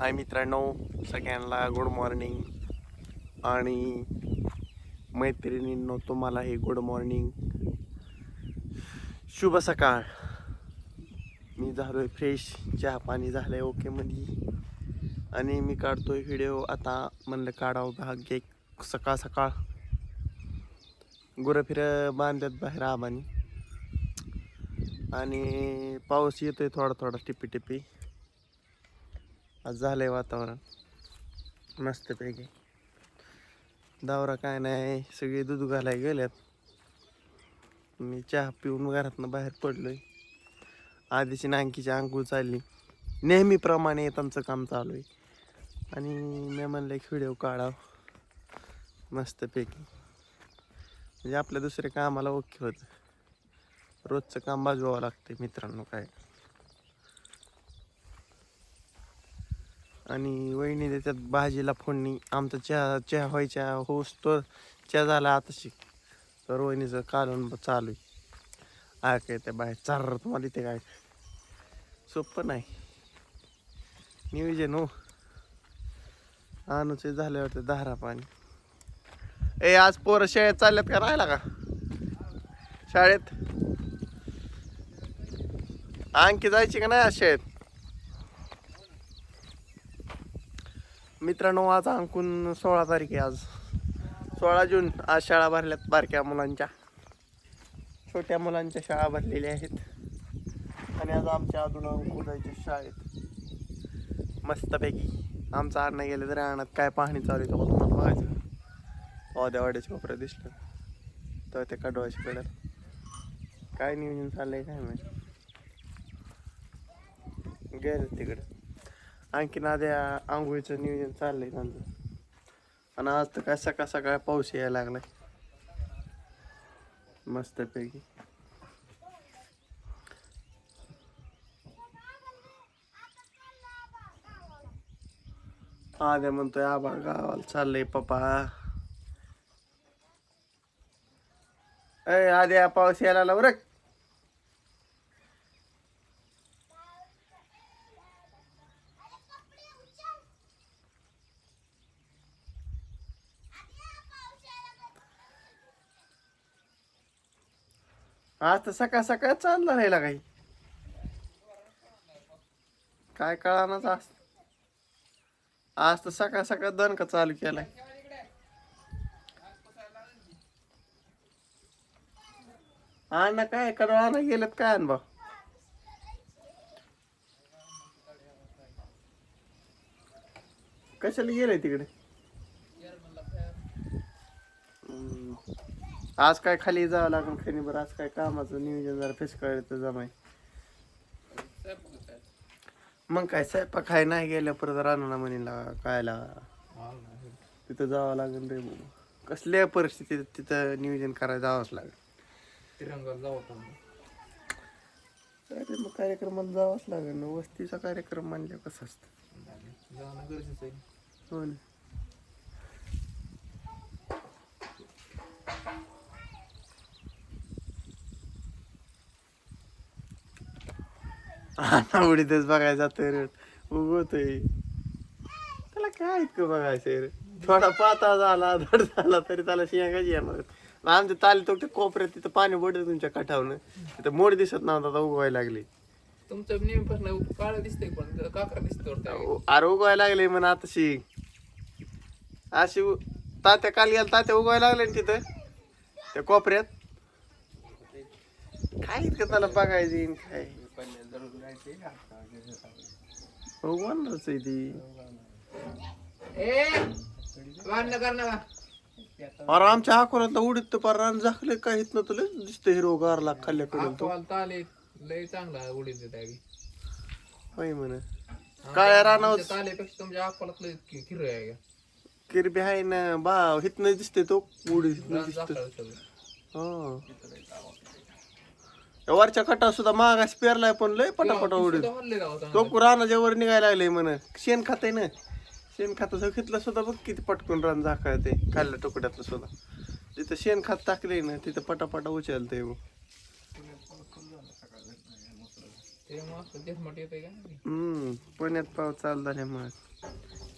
हाय मित्रांनो सगळ्यांना good morning आणि मैत्रिणींनो तुम्हाला हे गुड मॉर्निंग शुभ सकाळ. मी झालोय फ्रेश चहा पाणी झालंय ओके मध्ये आणि मी काढतोय व्हिडिओ आता म्हणलं काढावं भाग्य एक सकाळ सकाळ. गुरं फिरं बांधतात बाहेर आबानी. आणि पाऊस येतोय थोडा थोडा टिपी टिपी. आज झालंय वातावरण. मस्तपैकी. दावरा काय नाही सगळे दूध घालाय गेल्यात. मी चहा पिऊन घरातनं बाहेर पडलोय. आधीची नांकीची अंघोळ चालली. नेहमीप्रमाणे त्यांचं काम चालू आहे. आणि मी म्हणलं एक व्हिडिओ काढावं. मस्तपैकी. म्हणजे आपल्या दुसऱ्या कामाला ओके होतं. रोजचं काम बाजवावं लागते मित्रांनो काय. आणि वहिनी देतात भाजीला फोडणी. आमचा चहा चहा व्हायच्या होस तो चहा झाला आता शिक तर वहिनीचं कालून चालू आहे. काय त्या बाहेर चार तुम्हाला इथे काय? सोपं नाही. नियोजन हो. आणूच झाल्यावर धारा पाणी. ए आज पोरं शाळेत चालल्यात का? राहिला का? शाळेत? आणखी जायची का नाही आज शाळेत? मित्रांनो आज अंकून सोळा तारीख आहे आज. सोळा जून. आज शाळा भरल्यात बारक्या मुलांच्या. छोट्या मुलांच्या शाळा भरलेल्या आहेत. आणि आज आमच्या अजून अंकू जायचे शाळेत. मस्तपैकी. आमचा अण्णा गेले तरी आणत काय पाहणी चालू आहे तो तुम्हाला बघायचं. औद्यावाड्याच्या कोपऱ्यात दिसलं. तर ते कडवायचे कडत काय नियोजन चाललंय काय माहिती. गेले तिकडं. आणखीन आद्या आंघोळीचं नियोजन चाललंय त्यांचं. आणि आज तर काय सकाळ सकाळ पाऊस यायला लागलाय. मस्तपैकी. आद्या म्हणतोय आबा गावाला चाललंय पप्पा. अय आद्या पाऊस यायला लागला आज तर सकाळ सकाळ चालला राहिला काही. काय कळानाच आज. आज तर सकाळ सकाळ दण का चालू केलाय. आणा काय काय आणा गेलेत काय अनुभव कशाला गेलंय तिकडे? आज काय खाली जावं लागेल खरी बरं? आज काय कामाचं नियोजन जरा फेस तर जमाय मग काय स्वयंपाक खाय नाही गेल्या परत राहणार म्हणीला कायला तिथं जावं लागेल रे. कसल्या परिस्थितीत तिथं नियोजन करायला जावंच लागेल? अरे मग कार्यक्रमाला जावंच लागेल ना. वस्तीचा कार्यक्रम म्हणल्या कसं असतं? हो ना. हा उडीतच बघायला जातोय रे. उगवतोय. त्याला काय इतकं बघायचं रे? थोडा पाता झाला धड झाला तरी त्याला शिंगाची येणार आमच्या ताली तो कोपऱ्यात तिथं पाणी पडतं तुमच्या काठावनं. तिथं मोड दिसत नव्हता आता उगवायला लागली. तुमचं नेहमीपासून काळ दिसतंय पण दिसतोय वाटतं. अरे उगवायला लागले म्हणा आता शी. अशी तात्या काल गेला तात्या उगवायला लागले ना तिथं त्या कोपऱ्यात. काय इतकं त्याला बघायचं काय? उगवणारच आहे ती. अरे आमच्या अकोल्यातला उडीत तर पार रान झाकले काय इथनं तुला दिसतं हिरो गारला खाल्ल्याकडून तो. लय चांगला उडीत होय म्हण. काळ्या रानावर तालेपेक्षा तुमच्या लय किर आहे? किरबी आहे ना बा हिथनं दिसते तो. उडीत दिसतं. हा. वरच्या कटा सुद्धा मागास पेरलाय पण लय पटापटा उडीत? तो रानाच्या वर निघायला लागले म्हण. शेण खात ना. शेण खात घेतलं सुद्धा बघ किती पटकून रान झाकाळ ते खाल्ल्या तुकड्यातलं सुद्धा. जिथं शेण खात टाकले ना तिथं पटापटा उचलते हम्म पुण्यात पाऊस चालू झाल्यामुळे.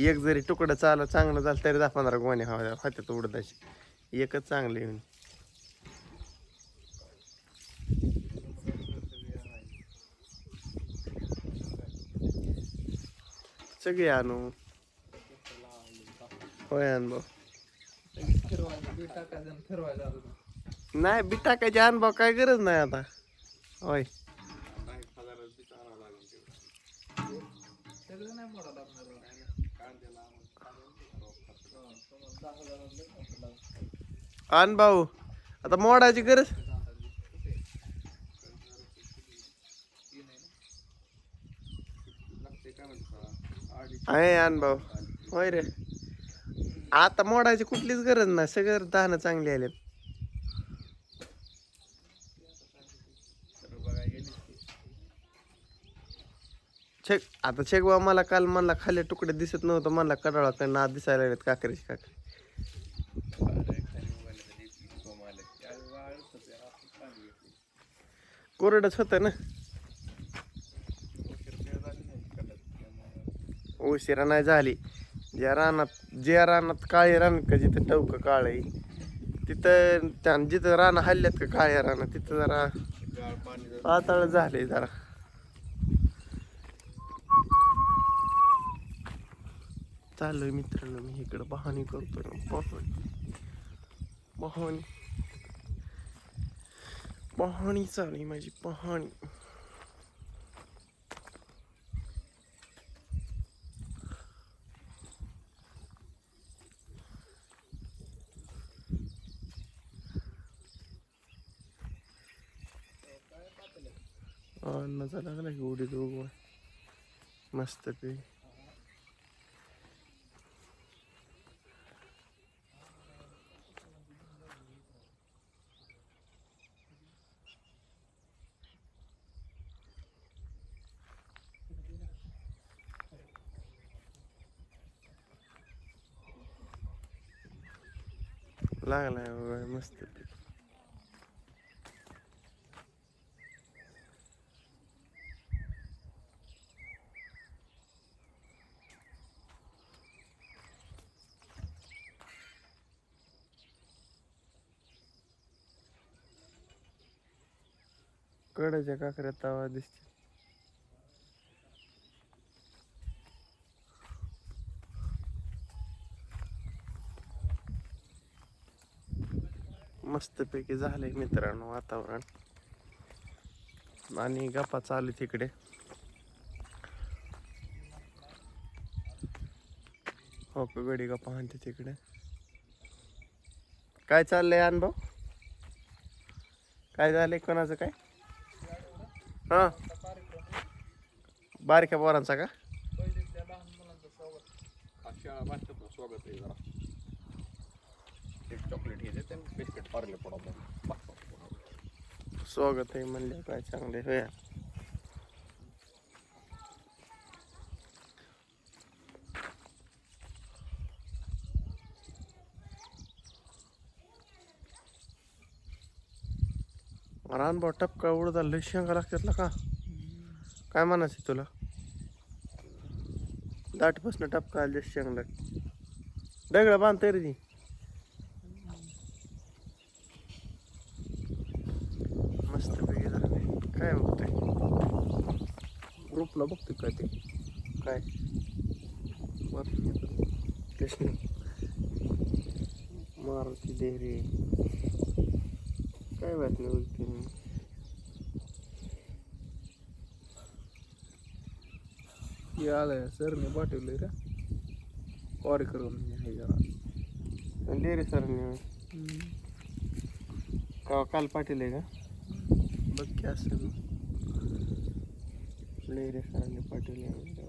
एक जरी तुकडं चालू चांगलं झालं तरी दहा पंधरा गोणे हवा होत्यात उडदाचे. एकच चांगलं येऊन. सगळ्यानो आणू होय अनुभव नाही बी टाकायचे अनुभव काय गरज नाही आता होय सगळं आण भाऊ आता मोडायची गरज आहे आण भाऊ होय रे. आता मोडायची कुठलीच गरज नाही. सगळं धानं चांगली आले छेक आता छेक बा मला काल म्हणला खाली तुकडे दिसत नव्हतं. म्हणला कडाळा काय नाद दिसायला लागलेत काकरीची काकरी. कोरडच होतं ना? उशिरा नाही झाली. ज्या रानात ज्या रानात काळे रान का जिथं टवक काळ आहे तिथं त्या जिथं रान हल्ल्यात का काळ्या रानात तिथं जरा पाताळ झाले जरा. चालू मित्रांनो मी इकडं पाहणी करतो पाहणी पाहणी पाहणी चालू आहे माझी पाहणी अन्नाचा लागला की उडीद उगवा मस्त पे लागलाय मस्त कडाच्या काकऱ्या तवा दिसते मस्तपैकी झालंय मित्रांनो वातावरण. आणि गप्पा चालू तिकडे हो का गडी गप्पा म्हणते तिकडे काय चाललंय अनुभव? काय झालंय कोणाचं काय? हां. बारक्या पोरांचा का? पहिलीतल्या लहान मुलांचं स्वागत स्वागत आहे चॉकलेट बिस्किट स्वागत आहे म्हणले काय चांगले? होया. रानभाऊ टपका उडदा लय शेंगा लागतात ना का? काय म्हणायचं तुला? दाटपासून टपका आले शेंग लागते दगड बांधतोय रे ती. मस्त पैकी झालं काय बघतोय? ग्रुपला बघतोय काय ते? काय? कृष्ण मारुती देहरी काय मी हे आलंय सरने पाठवलंय रे. कार्यक्रम आहे जरा. डेरे सरांनी. का काल पाटील आहे का? बघ की असेल लेरे सरांनी पाटील आहे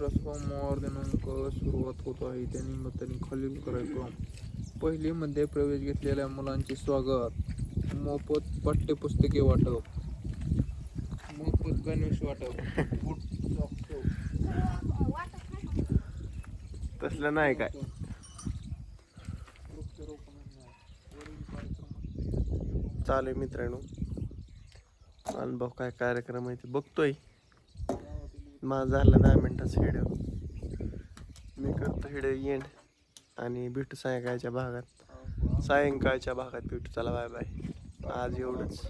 काही देव दिनांक सुरुवात होत आहे. त्या निमित्ताने खालील कार्यक्रम. पहिलीमध्ये प्रवेश घेतलेल्या मुलांचे स्वागत. मोफत पाठ्यपुस्तके वाटप. मोफत गणवेश वाटप. तसलं नाही काय. चालेल मित्रांनो. अनुभव काय कार्यक्रम आहे ते बघतोय. माझा झाला दहा मिनिटाचा व्हिडिओ मी करतो व्हिडिओ एंड आणि भेटू सायंकाळच्या भागात. सायंकाळच्या भागात भेटू. चला बाय बाय आज एवढंच.